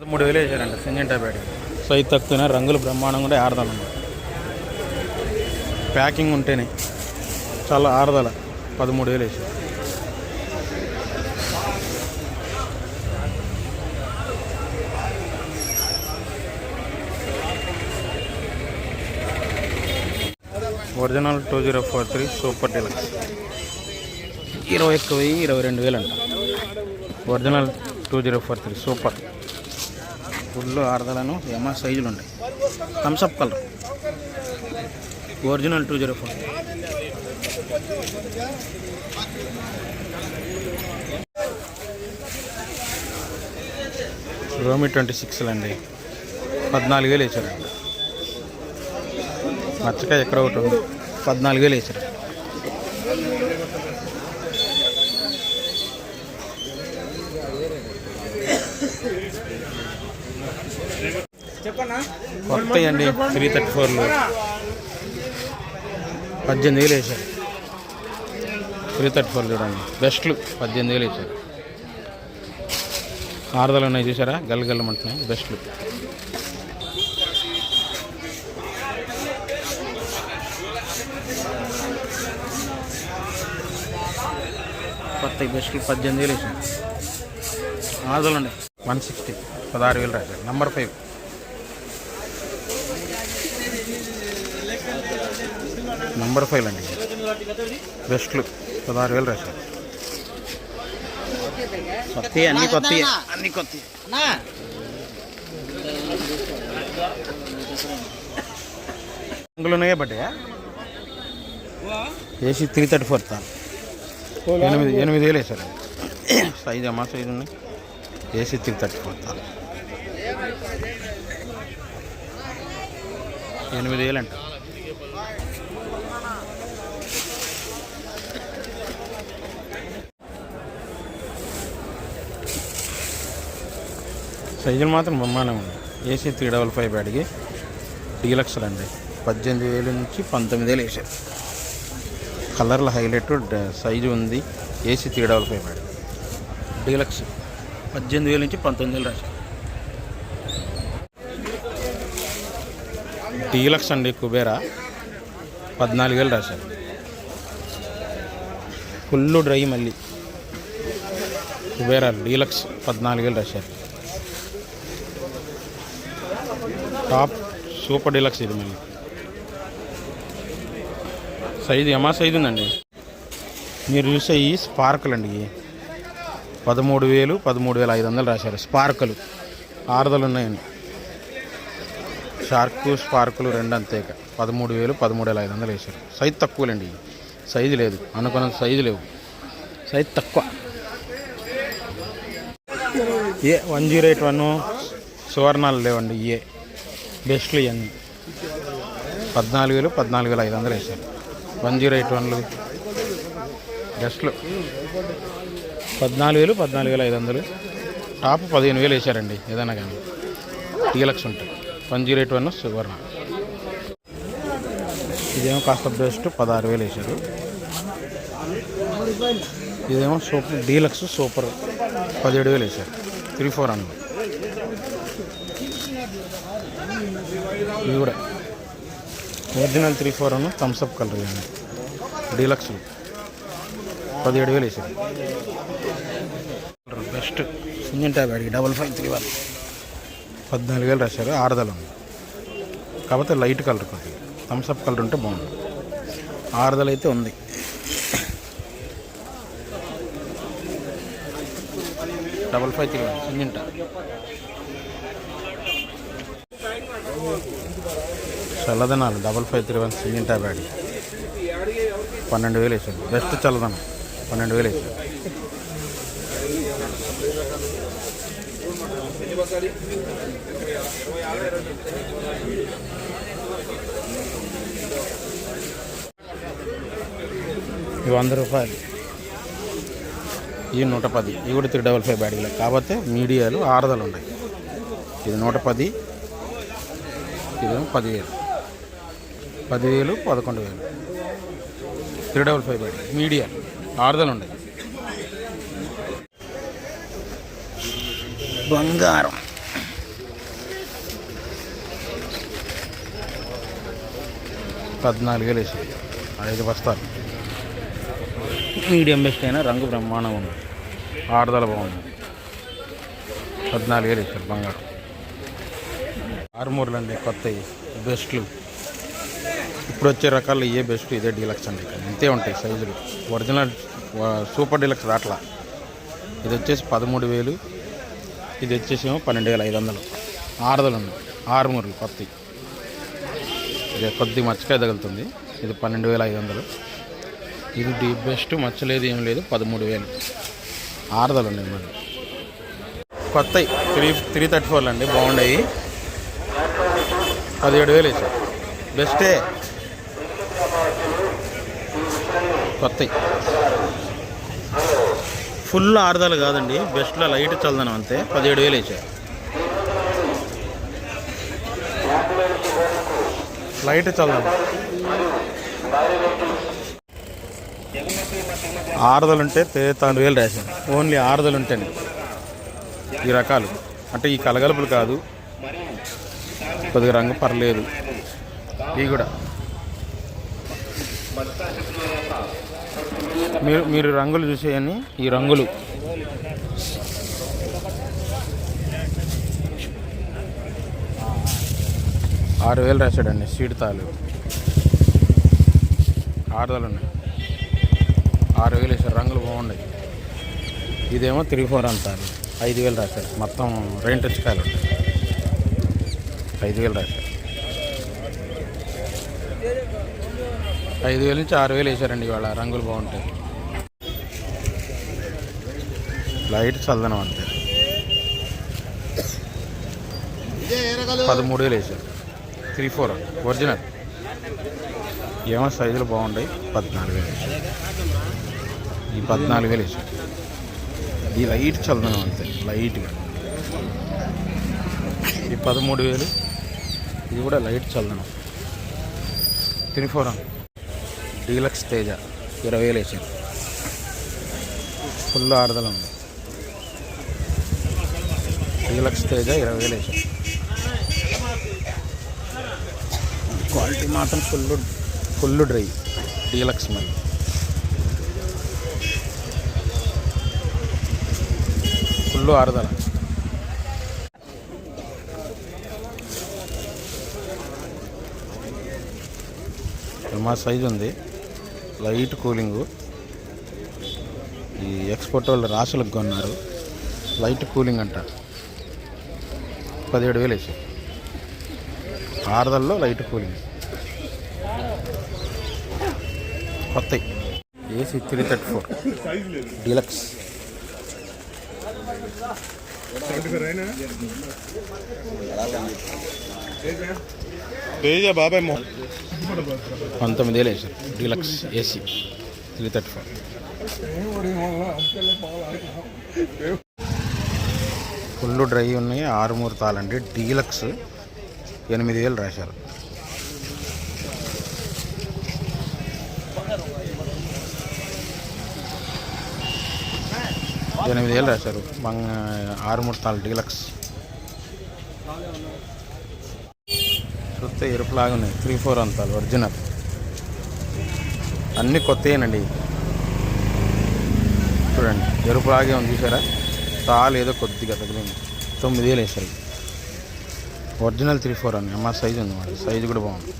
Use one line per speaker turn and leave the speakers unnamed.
మూడు వేలు వేసారంట Syngenta bad size తక్కువ రంగులు బ్రహ్మాండం కూడా ఆరదాలు ప్యాకింగ్ ఉంటేనే చాలా ఆరదాల పదమూడు వేలు వేసారు. Original two zero four three super deluxe. ఇరవై ఒక్క వెయ్యి ఇరవై రెండు వేలు అంట. Original two zero four three super. Full ఆరదలను ఏమో సైజులు ఉంటాయి. Thums Up colour original two zero four రోమి twenty సిక్స్లు అండి. పద్నాలుగు వేలు వేసారండి మచ్చకాయ ఎక్కడ ఒకటి ఉంది? పద్నాలుగు వేలు వేసారు. కొత్త అండి త్రీ థర్టీ ఫోర్లు. పద్దెనిమిది వేలు వేశారు. త్రీ థర్టీ ఫోర్ చూడండి. బెస్ట్లు పద్దెనిమిది వేలు వేశారు. ఆరుదలు ఉన్నాయి చూసారా? గల్లగల్లమంటున్నాయి బెస్ట్లు కొత్త బెస్ట్లు పద్దెనిమిది వేలు వేసారు ఆరుదలు ఉన్నాయి. వన్ సిక్స్టీ పదహారు వేలు రాశారు. నెంబర్ ఫైవ్ నంబర్ ఫైవ్ అండి. బెస్ట్లు పదహారు వేలు రాశారు. కొత్త అన్ని కొత్త అన్ని కొత్త రంగులు ఉన్నాయా బట్టయా ఏసీ త్రీ థర్టీ ఫోర్ తా ఎనిమిది ఎనిమిది వేలు వేసారు సైజ్ అమ్మా సైజు ఉన్నాయి. ఏసీ త్రీ థర్టీ ఫోర్ తా ఎనిమిది వేలు అంట. సైజులు మాత్రం బ్రహ్మాండంగా ఉంది ఏసీ త్రీ డబల్ ఫైవ్ బ్యాడ్కి డీలక్స్లు అండి. పద్దెనిమిది వేలు నుంచి పంతొమ్మిది వేలు వేసారు. కలర్ల హైలైట్ సైజు ఉంది. AC three double five bad deluxe పద్దెనిమిది వేలు నుంచి పంతొమ్మిది వేలు రాశారు. డీలక్స్ అండి కుబేరా. పద్నాలుగు వేలు రాశారు. ఫుల్ డ్రై మళ్ళీ. కుబేరా డీలక్స్ పద్నాలుగు వేలు రాశారు. టాప్ సూపర్ డీలక్స్ ఇది మళ్ళీ. సైజు ఎమా సైజు ఉందండి. మీరు చూసే ఈ స్పార్కులు అండి పదమూడు వేలు పదమూడు వేల ఐదు వందలు రాశారు. స్పార్కులు ఆరుదలు ఉన్నాయండి. షార్కు స్పార్కులు రెండు అంతేక పదమూడు వేలు పదమూడు వేల ఐదు వందలు వేశారు. సైజు తక్కువలేండి సైజు లేదు. అనుకున్న సైజు లేవు. సైజు తక్కువ. A one zero eight one సువర్ణాలు లేవండి ఏ. బెస్ట్లు ఇవన్నీ. పద్నాలుగు వేలు పద్నాలుగు వేల ఐదు వందలు వేశారు. వన్ జీరో ఎయిట్ వన్లు. బెస్ట్లు. పద్నాలుగు వేలు పద్నాలుగు వేల ఐదు వందలు. టాప్ పదిహేను వేలు వేశారండి ఏదైనా కానీ. టీలక్స్ ఉంటాయి. వన్ జీరో ఎయిట్ వన్ సువర్ణ. ఇదేమో కాస్త బెస్ట్ పదహారు వేలు వేశారు. ఇదేమో సూపర్ డీలక్స్ సూపర్ పదిహేడు వేలు వేశారు. త్రీ ఫోర్ హండ్రెడ్ ఇవి కూడా. ఒరిజినల్ త్రీ ఫోర్ అను థమ్స్అప్ కలర్ ఇవన్నీ డీలక్స్ పదిహేడు వేలు వేసారు బెస్ట్ సింజన్ ట్యాబ్ అడిగి డబల్ ఫైవ్ త్రీ వన్ పద్నాలుగు వేలు రాశారు ఆరుదల ఉంది. కాకపోతే లైట్ కలర్ కొద్దిగా థమ్స్అప్ కలర్ ఉంటే బాగుంది. ఆరుదల అయితే ఉంది. డబల్ ఫైవ్ త్రీ వన్ సింజన్ tab చల్లదనాలు. Double five three one single tab add. పన్నెండు వేలు వేసాడు. బెస్ట్ చల్లదనం. పన్నెండు వేలు వేసాడు. ఇవి వంద రూపాయలు. ఇవి నూట పది. ఇవి కూడా త్రీ డబల్ ఫైవ్ బ్యాడీలు కాకపోతే మీడియాలు ఆరుదలు ఉన్నాయి ఇది నూట పది ఇదేమో పదివేలు పదివేలు పదకొండు వేలు. త్రీ డబల్ ఫైవ్ బై మీడియా. ఆరుదలు ఉండదు. బంగారం. పద్నాలుగు వేలు వేసాయి ఐదు బస్తాలు. మీడియం బెస్ట్ అయినా రంగు బ్రహ్మాండంగా ఉంది. ఆరుదల బాగుంది. పద్నాలుగు వేలు వేసారు బంగారం. ఆరుమూరలు అండి కొత్తవి బెస్ట్లు. ఇప్పుడు వచ్చే రకాలు ఏ బెస్ట్ ఇదే డీలక్స్ అండి ఇక్కడ. ఇంతే ఉంటాయి సైజులు. ఒరిజినల్ సూపర్ డీలక్స్ రాట్లా. ఇది వచ్చేసి పదమూడు వేలు. ఇది వచ్చేసి ఏమో పన్నెండు వేల ఐదు వందలు. ఆరుదలు ఉన్నాయి. ఆరుమూరలు కొత్తవి. ఇది కొద్ది మచ్చకాయ తగులుతుంది. ఇది పన్నెండు వేల ఐదు వందలు. ఇది ది బెస్ట్ మచ్చలేదు ఏం లేదు. పదమూడు వేలు. ఆరుదలు ఉన్నాయి మళ్ళీ కొత్తవి త్రీ త్రీ థర్టీ ఫోర్లు అండి. బాగున్నాయి. పదిహేడు వేలు వేసారు బెస్టే. కొత్త ఫుల్ ఆరుదలు కాదండి. బెస్ట్లో లైట్ చల్దనం అంతే. పదిహేడు వేలు వేసారు లైట్ చల్దనం. ఆరుదలుంటే ఉంటే వేలు రాశాను ఓన్లీ ఆరుదలుంటేనే. ఈ రకాలు. అంటే ఈ కలగలుపులు కాదు. కొద్దిగా రంగు పర్లేదు. ఇవి కూడా. మీరు మీరు రంగులు చూసేయని ఈ రంగులు. ఆరు వేలు రాశాడండి సీడ్ తాలు. ఆరుదలు ఉన్నాయి. ఆరు వేలు వేసారు రంగులు బాగున్నాయి. ఇదేమో త్రీ ఫోర్ అంటారు. ఐదు వేలు రాశారు. మొత్తం రెంట్ కాయలు ఉంటాయి ఐదు వేలు రాశారు. ఐదు వేల నుంచి ఆరు వేలు వేసారండి ఇవాళ రంగులు బాగుంటాయి. లైట్ చల్లదనం అంతే. పదమూడు వేలు వేసారు త్రీ ఫోర్ ఒరిజినల్. ఏమో సైజులు బాగుంటాయి పద్నాలుగు వేలు వేసారు ఈ పద్నాలుగు వేలు వేసారు ఈ లైట్ చల్లదనం అంతే లైట్గా. ఈ పదమూడు వేలు ఇది కూడా లైట్ చల్లదనం త్రిఫోరం డీలక్స్ తేజ. ఇరవై వేలు వేసారు ఫుల్ ఆరుదల ఉంది. డీలక్స్ తేజ ఇరవై వేలు వేసారు క్వాలిటీ మాత్రం ఫుల్ ఫుల్ డ్రై. డీలక్స్ మళ్ళీ ఫుల్ ఆరుదల. మా సైజు ఉంది. లైట్ కూలింగు ఈ ఎక్స్పోర్ట్ వాళ్ళు రాసులకు కొన్నారు. లైట్ కూలింగ్ అంట. పదిహేడు వేలు వేసి ఆరుదల్లో లైట్ కూలింగ్ కొత్త AC three thirty four deluxe
Teja బాబాయ్ మొ
పంతొమ్మిది వేలు వేసారు. Deluxe AC three thirty four. Full dry ఉన్నాయి ఆరు ముహూర్తాలండి డీలక్స్ ఎనిమిది వేలు రాశారు. ఎనిమిది వేలు రాశారు. మంగ ఆరు ముహూర్తాలు డీలక్స్. చూస్తే ఎరుపులాగా ఉన్నాయి. త్రీ ఫోర్ అంతాలు ఒరిజినల్. అన్నీ కొత్తయేనండి చూడండి ఎరుపులాగే ఉంది చూసారా? తాలు ఏదో కొద్దిగా తగిలింది. తొమ్మిది వేలు వేసారు ఒరిజినల్ త్రీ ఫోర్ అండి అమ్మ సైజు ఉంది మా సైజు కూడా బాగుంది.